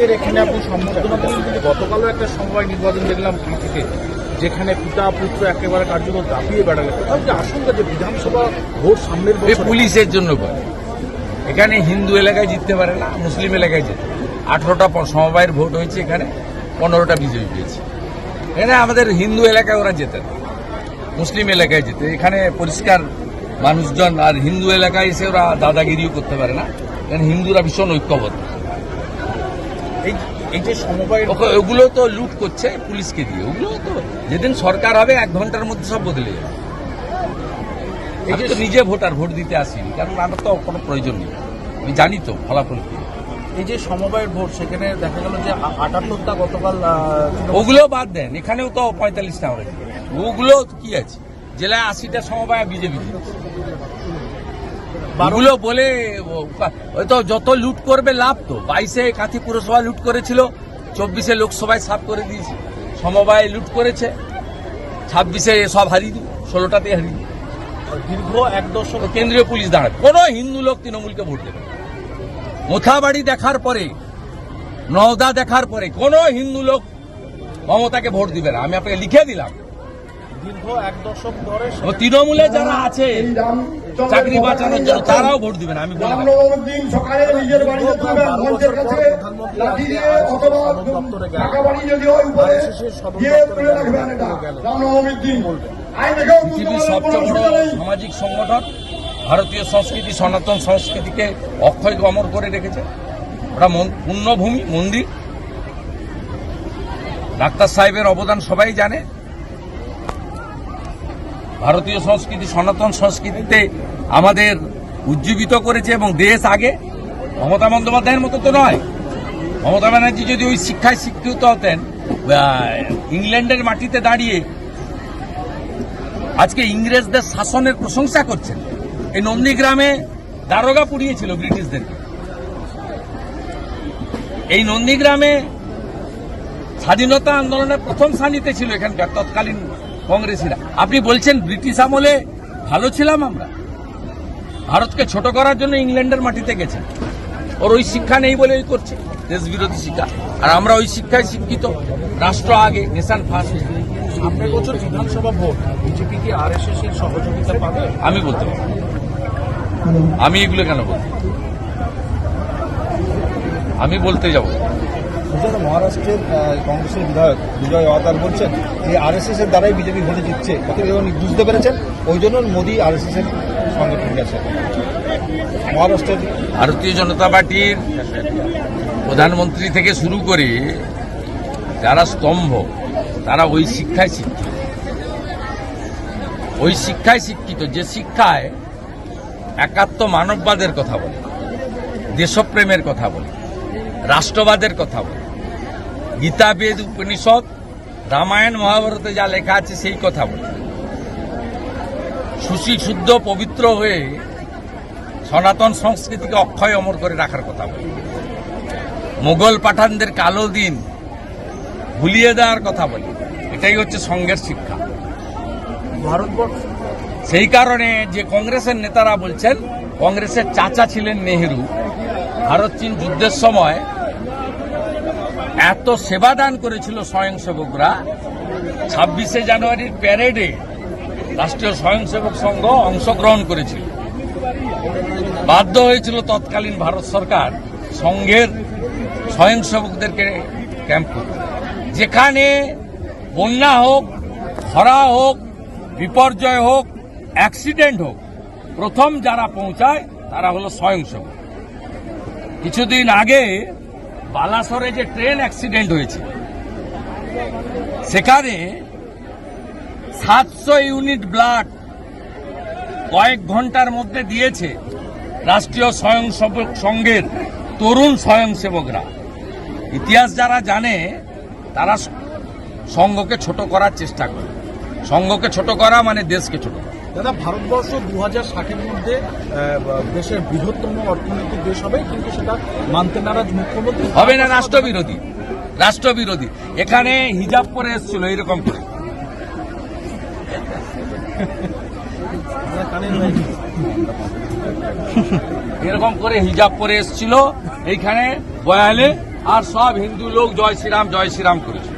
নিজের এখানে আপনি সম্বোধনা দিলেন কিন্তু গতকালও একটা সমবায় নির্বাচন দেখলাম কাঁথিতে যেখানে পিতা পুত্র একেবারে কার্যকর দাপিয়ে বেড়ালে। কোথাও যে আশঙ্কা যে বিধানসভা ভোট সামনের পুলিশের জন্য করে এখানে হিন্দু এলাকায় জিততে পারে না মুসলিম এলাকায় যেতে আঠারোটা সমবায়ের ভোট হয়েছে এখানে পনেরোটা বিজেপি পেয়েছে। এখানে আমাদের হিন্দু এলাকায় ওরা যেতে না মুসলিম এলাকায় যেতে এখানে পরিষ্কার মানুষজন আর হিন্দু এলাকায় এসে ওরা দাদাগিরিও করতে পারে না। এখানে হিন্দুরা ভীষণ ঐক্যবদ্ধ। এই এই যে সমবায়ের ওকে- ওগুলো তো লুট করছে পুলিশকে দিয়ে। ওগুলো তো যেদিন সরকার হবে এক ঘণ্টার মধ্যে সব বদলে যাবে। এই যে নিজে ভোটার ভোট দিতে আসিনি কারণ আমার তো কোনো প্রয়োজন নেই। আমি জানি তো ফলাফল কি। এই যে সমবায়ের ভোট সেখানে দেখা গেল যে আটাত্তরটা গতকাল ওগুলো বাদ দেন এখানেও তো পঁয়তাল্লিশটা আমরা ওগুলো কি আছে? জেলায় আশিটা সমবায় বিজেপি ওগুলো বলে ওই তো যত লুট করবে লাভ তো। বাইশে কাঁথি পুরসভা লুট করেছিল চব্বিশে লোকসভায় সাফ করে দিয়েছে। সমবায় লুট করেছে ছাব্বিশে সব হারিয়ে দিব ষোলোটাতে হারিয়ে দিব দীর্ঘ এক দশক কেন্দ্রীয় পুলিশ দাঁড়াবে। কোনো হিন্দু লোক তৃণমূলকে ভোট দেবে মোথাবাড়ি দেখার পরে নওদা দেখার পরে কোনো হিন্দু লোক মমতাকে ভোট দিবে না। আমি আপনাকে লিখে দিলাম। দীর্ঘ এক দশক ধরে তৃণমূলে যারা আছে চাকরি বাঁচানোর জন্য তারাও ভোট দিবে না আমি দিন সকালে নিজের বাড়িতে তুলবেন মঞ্চের কাছে লাঠি দিয়ে অথবা টাকা বাড়ি যদি হয় উপরে দিয়ে তুলে রাখবেন এটা। রামনবমীর দিন। আইন দেখেও তুলতে পৃথিবীর সবচেয়ে বড় সামাজিক সংগঠন ভারতীয় সংস্কৃতি সনাতন সংস্কৃতিকে অক্ষয় অমর করে রেখেছে। ওটা মন- পুণ্যভূমি মন্দির। ডাক্তার সাহেবের অবদান সবাই জানে। ভারতীয় সংস্কৃতি, সনাতন সংস্কৃতিতে আমাদের উজ্জীবিত করেছে এবং দেশ আগে মমতা বন্দ্যোপাধ্যায়ের মতো তো নয়। মমতা ব্যানার্জি যদি ওই শিক্ষায় শিক্ষিত হতেন ইংল্যান্ডের মাটিতে দাঁড়িয়ে আজকে ইংরেজদের শাসনের প্রশংসা করছেন, এই নন্দীগ্রামে দারোগা পুড়িয়েছিল ব্রিটিশদেরকে। এই নন্দীগ্রামে স্বাধীনতা আন্দোলনের প্রথম সানিতে ছিল এখানকার তৎকালীন কংগ্রেসীরা। আপনি বলছেন ব্রিটিশ আমলে ভালো ছিলাম আমরা। ভারতকে ছোট করার জন্য ইংল্যান্ডের মাটিতে গেছেন। ওর ওই শিক্ষা নেই বলে ওই করছে দেশ বিরোধী শিক্ষা। আর আমরা ওই শিক্ষায় শিক্ষিত। রাষ্ট্র আগে নেশান ফার্স্ট। সামনের বছর বিধানসভা ভোট বিজেপি কি আর এস এর সহযোগিতা পাবে? আমি বলতে পারি আমি এগুলো কেন বলতে আমি বলতে যাব। বুঝলেন মহারাষ্ট্রের কংগ্রেসের বিধায়ক বিজয় ওয়াদার বলছেন যে আরএসএস এর দ্বারাই বিজেপি ভোটে জিতছে। কত এবং বুঝতে পেরেছেন, ওই জন্য মোদী আরএসএস এর সঙ্গে ঠিক আছে মহারাষ্ট্রের ভারতীয় জনতা পার্টির প্রধানমন্ত্রী থেকে শুরু করে যারা স্তম্ভ, তারা ওই শিক্ষায় শিক্ষিত। ওই শিক্ষায় শিক্ষিত, যে শিক্ষায় একাত্ম মানববাদের কথা বলে, দেশপ্রেমের কথা বলে। রাষ্ট্রবাদের কথা বলে। গীতা বেদ উপনিষদ রামায়ণ মহাভারতে যা লেখা আছে সেই কথা বলে। সুশী শুদ্ধ পবিত্র হয়ে সনাতন সংস্কৃতিকে অক্ষয় অমর করে রাখার কথা বলে। মোগল পাঠানদের কালো দিন ভুলিয়ে দেওয়ার কথা বলে। এটাই হচ্ছে সঙ্গের শিক্ষা। ভারতবর্ষ? সেই কারণে যে কংগ্রেসের নেতারা বলছেন কংগ্রেসের চাচা ছিলেন নেহেরু। ভারত চীন যুদ্ধের সময় এত সেবাদান করেছিল স্বয়ংসেবকরা। ছাব্বিশে জানুয়ারির প্যারেডে রাষ্ট্রীয় স্বয়ংসেবক সংঘ অংশগ্রহণ করেছিল। বাধ্য হয়েছিল তৎকালীন ভারত সরকার সংঘের স্বয়ংসেবকদেরকে ক্যাম্প করতে। যেখানে বন্যা হোক, খরা হোক, বিপর্যয় হোক অ্যাক্সিডেন্ট হোক, প্রথম যারা পৌঁছায় তারা হলো স্বয়ংসেবক। কিছুদিন আগে বালাসরে যে ট্রেন অ্যাক্সিডেন্ট হয়েছে, সেখানে সাতশো ইউনিট ব্লাড কয়েক ঘণ্টার মধ্যে দিয়েছে রাষ্ট্রীয় স্বয়ংসেবক সংঘের তরুণ স্বয়ংসেবকরা। ইতিহাস যারা জানে, তারা সংঘকে ছোট করার চেষ্টা করে। সংঘকে ছোট করা মানে দেশকে ছোট করা। দাদা ভারতবর্ষ দু হাজার ষাটের মধ্যে দেশের বৃহত্তম অর্থনৈতিক দেশ হবে কিন্তু সেটা মানতে নারাজ মুখ্যমন্ত্রী। হবে না রাষ্ট্রবিরোধী। রাষ্ট্রবিরোধী। এখানে হিজাব করে এসেছিল এরকম করে। এরকম করে হিজাব পরে এসেছিল এইখানে বয়ালে আর সব হিন্দু লোক জয় শ্রীরাম জয় শ্রীরাম করেছিল